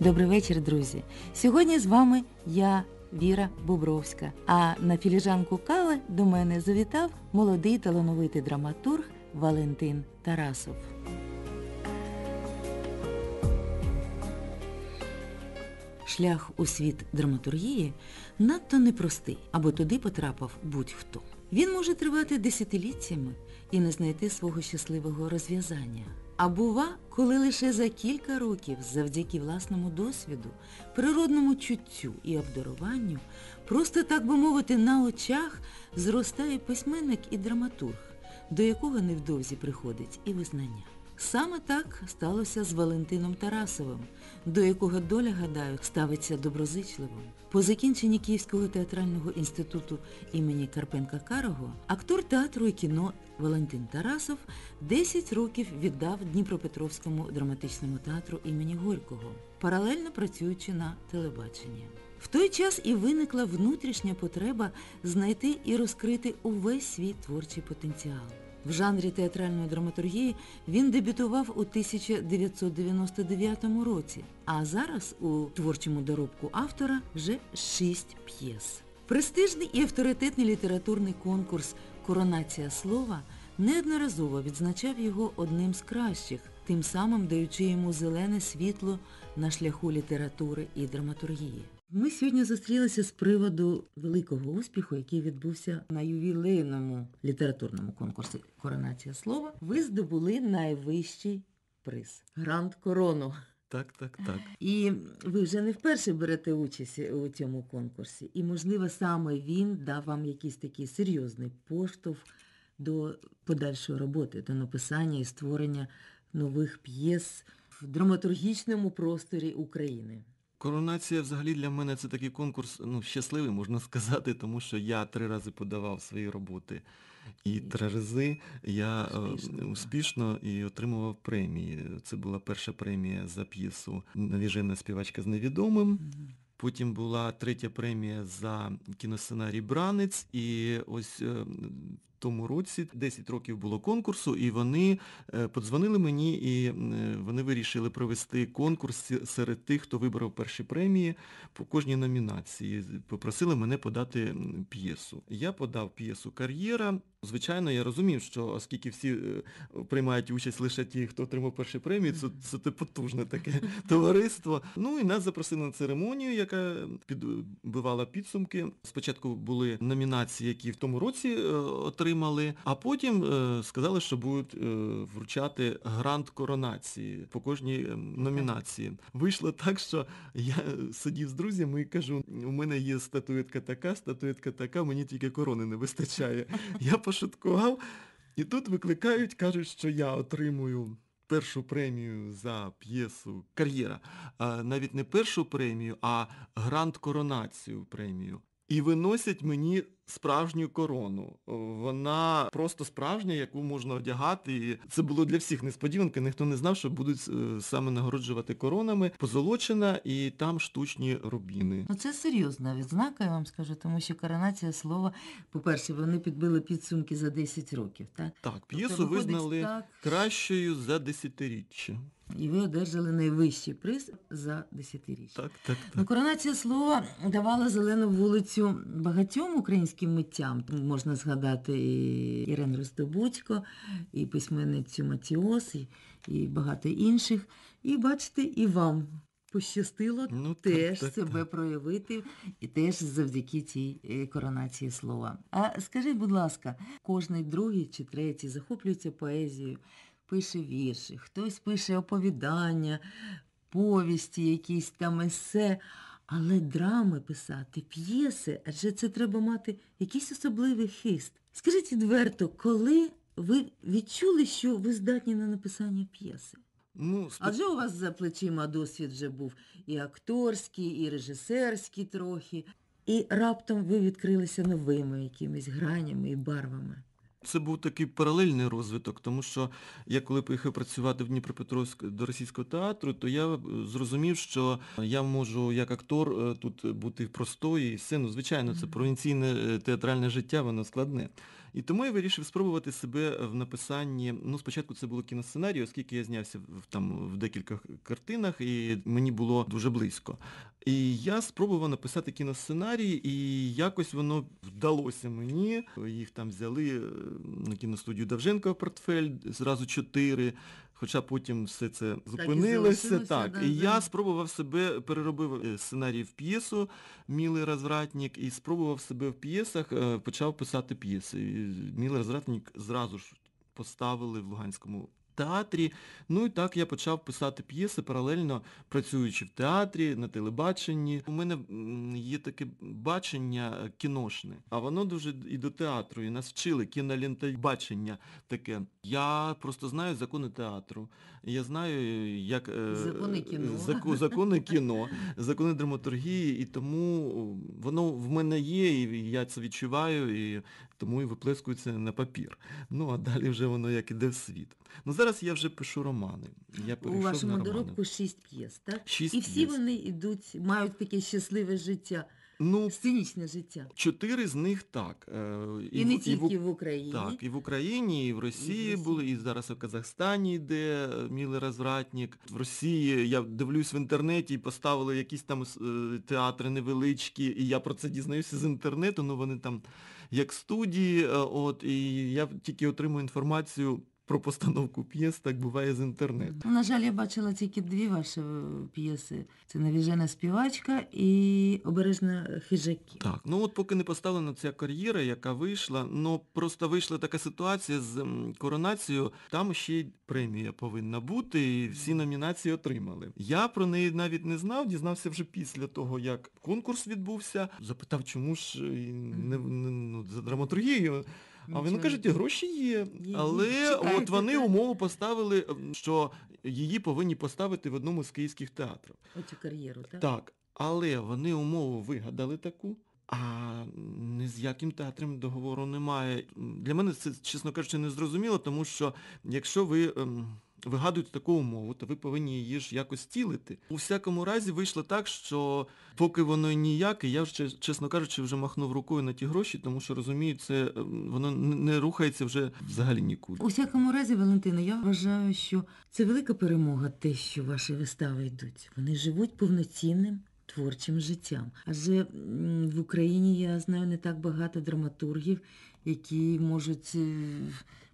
Добрий вечір, друзі. Сьогодні з вами я, Віра Бобровська. А на філіжанку кави до мене завітав молодий талановитий драматург Валентин Тарасов. Шлях у світ драматургії надто непростий, аби туди потрапив будь-хто. Він може тривати десятиліттями і не знайти свого щасливого розв'язання. А бува, коли лише за кілька років, завдяки власному досвіду, природному чуттю і обдаруванню, просто так би мовити, на очах зростає письменник і драматург, до якого невдовзі приходить і визнання. Саме так сталося з Валентином Тарасовим, до якого доля, гадаю, ставиться доброзичливо. По закінченні Київського театрального інституту імені Карпенка Карого актор театру і кіно Валентин Тарасов 10 років віддав Дніпропетровському драматичному театру імені Горького, паралельно працюючи на телебаченні. В той час і виникла внутрішня потреба знайти і розкрити увесь свій творчий потенціал. В жанрі театральної драматургії він дебютував у 1999 році, а зараз у творчому доробку автора вже шість п'єс. Престижний і авторитетний літературний конкурс Коронація слова неодноразово відзначав його одним з кращих, тим самим даючи йому зелене світло на шляху літератури і драматургії. Ми сьогодні зустрілися з приводу великого успіху, який відбувся на ювілейному літературному конкурсі Коронація слова. Ви здобули найвищий приз Гранд Корону. Так, так, так. І ви вже не вперше берете участь у цьому конкурсі. І, можливо, саме він дав вам якийсь такий серйозний поштовх до подальшої роботи, до написання і створення нових п'єс в драматургічному просторі України. Коронація взагалі для мене це такий конкурс, ну, щасливий, можна сказати, тому що я три рази подавав свої роботи. І три рази я Успішно, е, успішно і отримував премії. Це була перша премія за п'єсу Навіжена співачка з невідомим. Потім була третя премія за кіносценарій Бранець. І ось е, в тому році 10 років було конкурсу, і вони е, подзвонили мені, і вони вирішили провести конкурс серед тих, хто вибрав перші премії по кожній номінації. Попросили мене подати п'єсу. Я подав п'єсу Кар'єра. Звичайно, я розумів, що оскільки всі е, приймають участь лише ті, хто отримав перші премії, це, це те потужне таке товариство. Ну і нас запросили на церемонію, яка підбивала підсумки. Спочатку були номінації, які в тому році е, отримали, а потім е, сказали, що будуть вручати грант коронації по кожній номінації. Вийшло так, що я сидів з друзями і кажу, у мене є статуетка така, статуетка така, мені тільки корони не вистачає. Я пошуткував, і тут викликають, кажуть, що я отримую першу премію за п'єсу Кар'єра. Навіть не першу премію, а грант коронацію премію. І виносять мені справжню корону. Вона просто справжня, яку можна одягати. І це було для всіх несподіванка. Ніхто не знав, що будуть е, саме нагороджувати коронами. Позолочена і там штучні рубіни. Ну це серйозна відзнака, я вам скажу, тому що коронація слова, по-перше, вони підбили підсумки за 10 років, так? Так, п'єсу Тобто визнали так, кращою за десятиріччя. І ви одержали найвищий приз за десятиріччя. Так, так, Ну, так. коронація слова давала зелену вулицю багатьом українським митцям. Можна згадати і Ірен Роздобудько, і письменницю Матіос, і, і багато інших. І бачите, і вам пощастило Ну, теж так, себе так. проявити, і теж завдяки цій е, коронації слова. А скажіть, будь ласка, кожний другий чи третій захоплюється поезією, пише вірші, хтось пише оповідання, повісті, якісь там есе, але драми писати, п'єси, адже це треба мати якийсь особливий хист. Скажіть відверто, коли ви відчули, що ви здатні на написання п'єси? Ну, спо- Адже у вас за плечима досвід вже був і акторський, і режисерський трохи, і раптом ви відкрилися новими якимись гранями і барвами. Це був такий паралельний розвиток, тому що я коли поїхав працювати в Дніпропетровськ до російського театру, то я е, зрозумів, що я можу як актор е, тут бути простою і все. Ну, звичайно, це провінційне е, театральне життя, воно складне. І тому я вирішив спробувати себе в написанні. Ну, спочатку це було кіносценарій, оскільки я знявся в, там, в декількох картинах, і мені було дуже близько. І я спробував написати кіносценарій, і якось воно вдалося мені. Їх там взяли е, на кіностудію Давженка в портфель, зразу чотири. Хоча потім все це зупинилося. залишилося, Так, да, і да. я спробував себе, переробив е, сценарій в п'єсу Мілий Розвратник і спробував себе в п'єсах, е, почав писати п'єси. І Мілий Розвратник зразу ж поставили в Луганському театрі. Ну і так я почав писати п'єси, паралельно працюючи в театрі, на телебаченні. У мене є таке бачення е, кіношне, а воно дуже і до театру, і нас вчили кінолентобачення таке. Я просто знаю закони театру. Я знаю, як е, Закони кіно. зако- закони кіно, закони драматургії, і тому воно в мене є, і я це відчуваю, і тому і виплескується на папір. Ну а далі вже воно як іде в світ. Ну зараз я вже пишу романи. Я У перейшов вашому романи. доробку шість п'єс, так? Шість І всі п'єс. вони йдуть, мають таке щасливе життя, Ну, сценічне життя. чотири з них так. е, І, не в- тільки в, в Україні. Так, і в Україні, і в Росії Росії. були, і зараз в Казахстані йде е, Мілий Розвратник. В Росії я дивлюсь в інтернеті і поставили якісь там е, театри невеличкі, і я про це дізнаюся з інтернету, ну вони там як студії, е, от, і я тільки отримую інформацію про постановку п'єс, так буває з інтернету. Ну, На жаль, я бачила тільки дві ваші е, п'єси. Це Навіжена співачка і Обережна хижаки. Так, ну от поки не поставлена ця кар'єра, яка вийшла, ну просто вийшла така ситуація з коронацією, там ще й премія повинна бути, і всі номінації отримали. Я про неї навіть не знав, дізнався вже після того, як конкурс відбувся. Запитав, чому ж е, не, не ну, за драматургією. А вони кажуть, гроші є. Є, Але от вони умову поставили, що її повинні поставити в одному з київських театрів. Оцю кар'єру, так? Так, але вони умову вигадали таку, а ні з яким театром договору немає. Для мене це, чесно кажучи, не зрозуміло, тому що якщо ви ем, вигадуєте таку умову, то ви повинні її ж якось цілити. У всякому разі вийшло так, що поки воно ніяке, я вже, чесно кажучи, вже махнув рукою на ті гроші, тому що розумію, це ем, воно не не рухається вже взагалі нікуди. У всякому разі, Валентина, я вважаю, що це велика перемога, те, що ваші вистави йдуть. Вони живуть повноцінним творчим життям. Адже в Україні я знаю не так багато драматургів, які можуть е,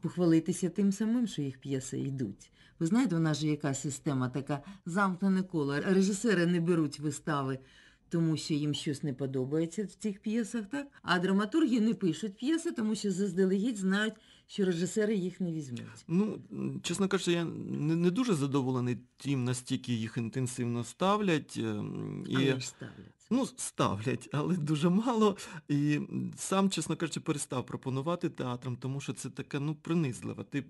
похвалитися тим самим, що їх п'єси йдуть. Ви знаєте, у нас же яка система така замкнене коло. Режисери не беруть вистави. Тому що їм щось не подобається в цих п'єсах, так? А драматурги не пишуть п'єси, тому що заздалегідь знають, що режисери їх не візьмуть. Ну, чесно кажучи, я не, не дуже задоволений тим, настільки їх інтенсивно ставлять. ем, І, Але ж ставлять. ну, ставлять, але дуже мало. І сам, чесно кажучи, перестав пропонувати театрам, тому що це таке, ну, принизливо. Ти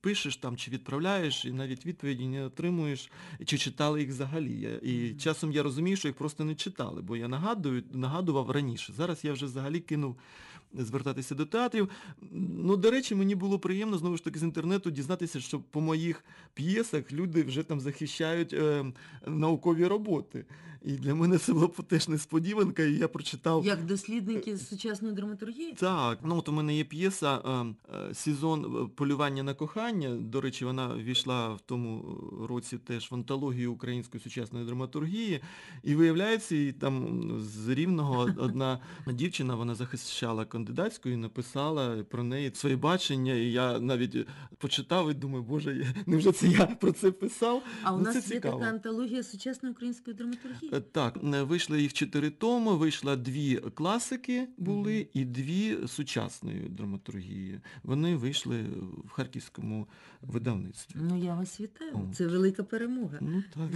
пишеш там чи відправляєш, і навіть відповіді не отримуєш, чи читали їх взагалі. І Мгм. часом я розумію, що їх просто не читали, бо я нагадую, нагадував раніше. Зараз я вже взагалі кинув звертатися до театрів. Ну, до речі, мені було приємно знову ж таки з інтернету дізнатися, що по моїх п'єсах люди вже там захищають е, наукові роботи. І для мене це було теж несподіванка, і я прочитав. Як дослідники сучасної драматургії? Так, ну от у мене є п'єса е, е, Сезон е, полювання на кохання. До речі, вона війшла в тому році теж в антологію української сучасної драматургії. І виявляється, і там з рівного одна дівчина вона захищала кандидатську і написала про неї своє бачення. І я навіть почитав і думаю, боже, невже це я про це писав? А у Ну, це нас є цікаво. така антологія сучасної української драматургії. Е, Так, е, вийшли їх чотири томи, вийшла дві класики були і дві сучасної драматургії. Вони вийшли в харківському видавництві. Ну я вас вітаю. О. Це велика перемога. Ну так.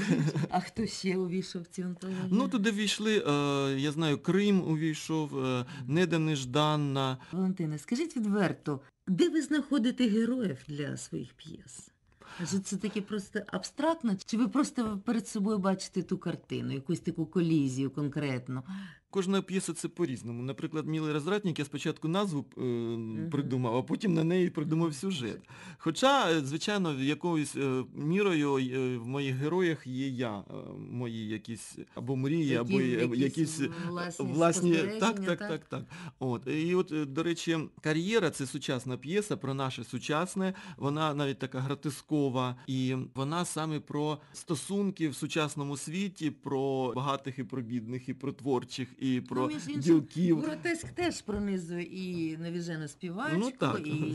А хто ще увійшов в цю антологію? Ну туди війшли, е, я знаю, Крим увійшов, е, Неда Нежданна. Валентина, скажіть відверто, де ви знаходите героїв для своїх п'єс? Адже це таке просто абстрактно, чи ви просто перед собою бачите ту картину, якусь таку колізію конкретну? Кожна п'єса це по-різному. Наприклад, Мілий розвратник я спочатку назву е, придумав, а потім на неї придумав сюжет. Хоча, е, звичайно, якоюсь е, мірою е, в моїх героях є я, е, мої якісь або мрії, або якісь якісь е, власні власні так, так, так? так, так. От і от, до речі, кар'єра це сучасна п'єса про наше сучасне. Вона навіть така гратискова, і вона саме про стосунки в сучасному світі, про багатих і про бідних, і про творчих, і про Ну, іншим, ділків. Гротеск теж пронизує і навіжену співачку, Ну, так. і,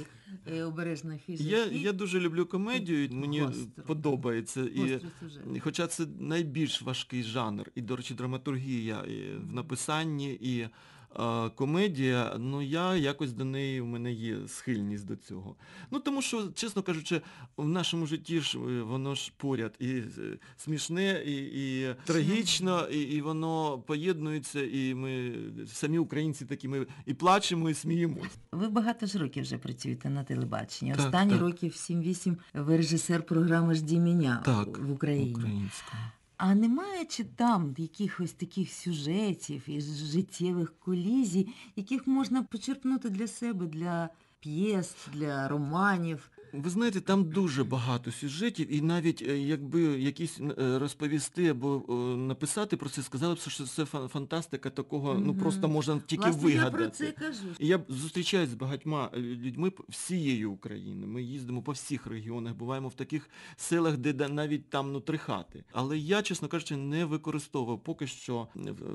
і обережна хижаки. Я, я дуже люблю комедію, мені Гостро. подобається. І. І Хоча це найбільш важкий жанр, і, до речі, драматургія і в написанні, і е, комедія, ну я якось до неї, в мене є схильність до цього. Ну тому що, чесно кажучи, в нашому житті ж е, воно ж поряд і е, смішне, і, і трагічно, і, і воно поєднується, і ми самі українці такі, ми і плачемо, і сміємось. Ви багато ж років вже працюєте на телебаченні. Так, Останні так. років 7-8 ви режисер програми «Жді мене» Так, в Україні. Українською. А немає чи там якихось таких сюжетів і життєвих колізій, яких можна почерпнути для себе, для п'єс, для романів? Ви знаєте, там дуже багато сюжетів, і навіть е, якби якісь е, розповісти або е, написати про це, сказали б, що це фантастика такого, ну просто можна тільки Власне, я вигадати. про це кажу. І я зустрічаюсь з багатьма людьми всієї України. Ми їздимо по всіх регіонах, буваємо в таких селах, де навіть там ну три хати. Але я, чесно кажучи, не використовував поки що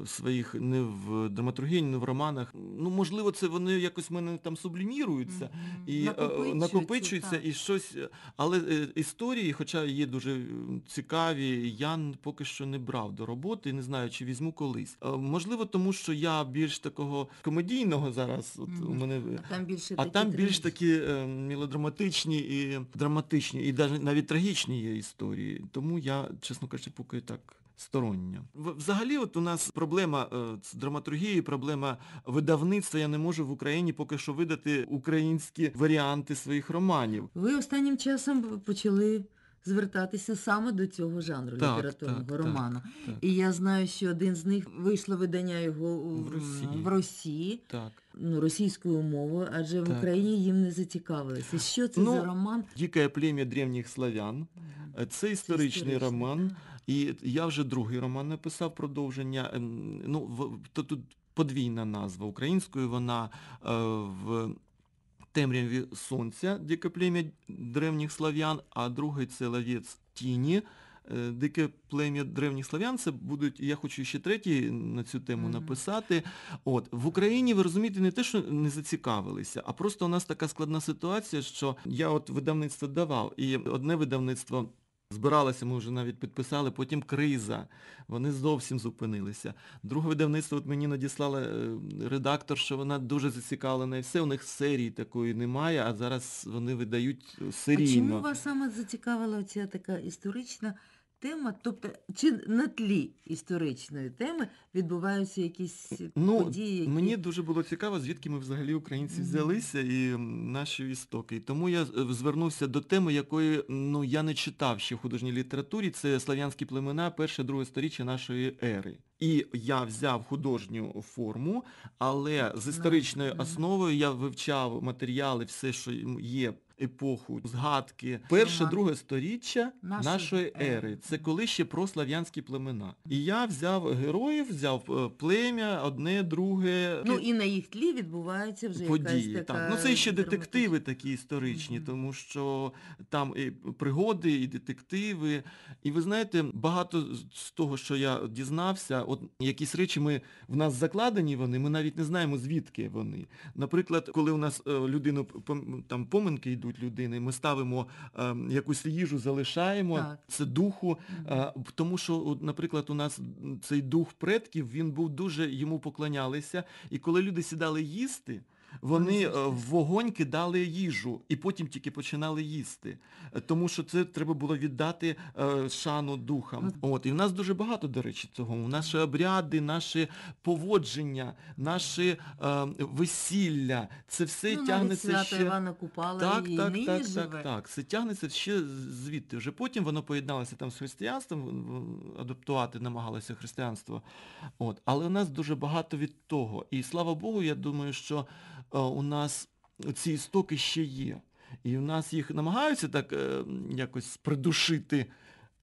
в своїх не в драматургії, не в романах. Ну можливо, це вони якось в мене там субліміруються Мгм. і е, Накопичуються. І щось. е, Але е, історії, хоча є дуже цікаві, я поки що не брав до роботи, не знаю, чи візьму колись. Е, Можливо, тому що я більш такого комедійного зараз. От у мене А там більше а такі там більш такі е, мелодраматичні і драматичні, і навіть, навіть трагічні є історії. Тому я, чесно кажучи, поки так. Сторонньо. Взагалі, от у нас проблема е, з драматургією, проблема видавництва. Я не можу в Україні поки що видати українські варіанти своїх романів. Ви останнім часом почали звертатися саме до цього жанру Так, літературного так, роману. так. І я знаю, що один з них вийшло видання його В Росії. в Росії, Так. ну, російською мовою, адже в Україні їм не зацікавилися. Що це Ну, за роман? Діке плем'я древніх славян. Це історичний історичний, роман. І я вже другий роман написав продовження. Ем, Ну, в- то тут подвійна назва. Українською вона е, в темряві сонця, дике плем'я древніх слав'ян, а другий це ловець тіні. Е, Дике плем'я древніх слав'ян, це будуть, я хочу ще третій на цю тему Мгм. написати. От, в Україні, ви розумієте, не те, що не зацікавилися, а просто у нас така складна ситуація, що я от видавництво давав, і одне видавництво збиралося, ми вже навіть підписали, потім криза, вони зовсім зупинилися. Друге видавництво от мені надіслала е, редактор, що вона дуже зацікавлена, і все, у них серії такої немає, а зараз вони видають серійно. А чому вас саме зацікавила ця така історична тема? Тобто, чи на тлі історичної теми відбуваються якісь Ну, події? Які... мені дуже було цікаво, звідки ми взагалі українці взялися і наші істоки. І Тому я е, звернувся до теми, якої ну, я не читав ще в художній літературі. Це слав'янські племена, перше, друге сторіччя нашої ери. І я взяв художню форму, але з історичною основою я вивчав матеріали, все, що є епоху, згадки. Перше, друге сторіччя Нашої ери. Це коли ще про слав'янські племена. І я взяв героїв, взяв е, плем'я, одне, друге. Ну і на їх тлі відбувається вже Події, якась така... так. Ну це ще детективи такі історичні, тому що там і пригоди, і детективи. І ви знаєте, багато з того, що я дізнався, от якісь речі ми в нас закладені вони, ми навіть не знаємо, звідки вони. Наприклад, коли у нас е, людину там поминки йдуть людини, ми ставимо е, якусь їжу, залишаємо, Так. це духу. Е, Тому що, от, наприклад, у нас цей дух предків, він був дуже, йому поклонялися. І коли люди сідали їсти, Вони е, в вогонь кидали їжу і потім тільки починали їсти. Е, Тому що це треба було віддати е, шану духам. От, і в нас дуже багато, до речі, цього. Наші обряди, наші поводження, наші е, весілля, це все ну, тягнеться свято ще. Івана Купала Так, і так, нині так, живе. так, так. Це тягнеться ще звідти. Вже потім воно поєдналося там з християнством, адаптувати намагалося християнство. От. Але у нас дуже багато від того. І слава Богу, я думаю, що у нас ці істоки ще є. І у нас їх намагаються так е, якось придушити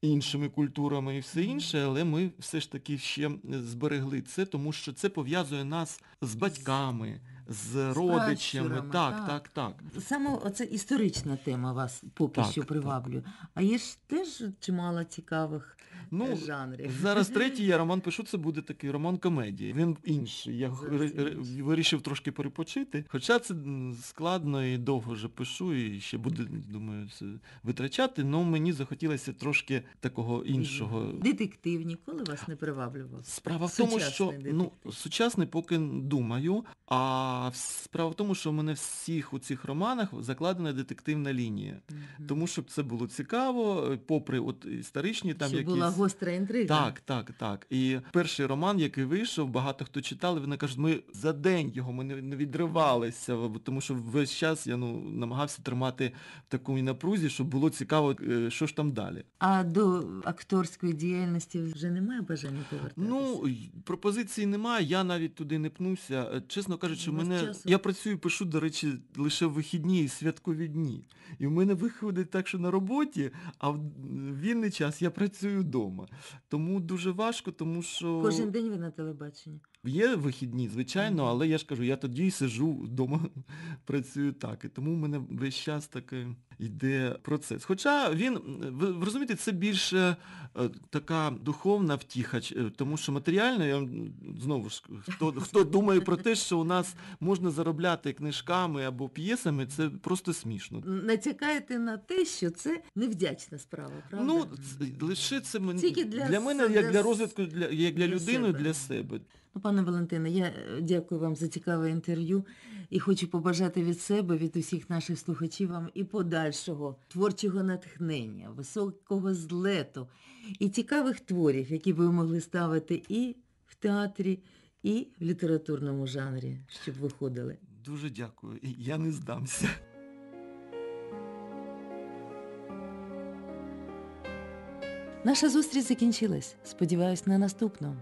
іншими культурами і все інше, але ми все ж таки ще зберегли це, тому що це пов'язує нас з батьками, з родичами. Так, так. так, так. Саме оце історична тема вас поки Так, що приваблює. А є ж теж чимало цікавих Ну, жанрів. Зараз третій я роман пишу, це буде такий роман комедії. Він інший. Я інший. вирішив трошки перепочити. Хоча це складно і довго вже пишу, і ще буде, думаю, це витрачати. але мені захотілося трошки такого іншого. Детектив ніколи вас не приваблював. Справа в тому, Сучасний що ну, сучасний поки думаю, а справа в тому, що в мене всіх у цих романах закладена детективна лінія. Мгм. Тому щоб це було цікаво, попри от історичні там Щоб якісь... була гостра інтрига. Так, так, так. І перший роман, який вийшов, багато хто читали, вони кажуть, ми за день його ми не, відривалися, тому що весь час я ну, намагався тримати в такому напрузі, щоб було цікаво, е, що ж там далі. А до акторської діяльності вже немає бажання повертатися? Ну, пропозицій немає, я навіть туди не пнуся. Е, Чесно кажучи, мене часу? я працюю, пишу, до речі, лише в вихідні і святкові дні. І в мене виходить так, що на роботі, а в вільний час я працюю вдома. Тому дуже важко, тому що. Кожен день ви на телебаченні. Є вихідні, звичайно, але я ж кажу, я тоді сижу вдома, працюю так. І тому в мене весь час таки йде процес. Хоча він, ви, розумієте, це більше е, така духовна втіха, е, тому що матеріально, я знову ж, хто, хто думає про те, що у нас можна заробляти книжками або п'єсами, це просто смішно. Натякаєте на те, що це невдячна справа, правда? Ну, це- лише це мен- Тільки для для мене, як для розвитку, для, як для людини, для себе. Ну, пане Валентине, я е, дякую вам за цікаве інтерв'ю і хочу побажати від себе, від усіх наших слухачів вам і подальшого творчого натхнення, високого злету і цікавих творів, які ви могли ставити і в театрі, і в літературному жанрі, щоб виходили. Дуже дякую. Я не здамся. Наша зустріч закінчилась. Сподіваюсь, на наступну.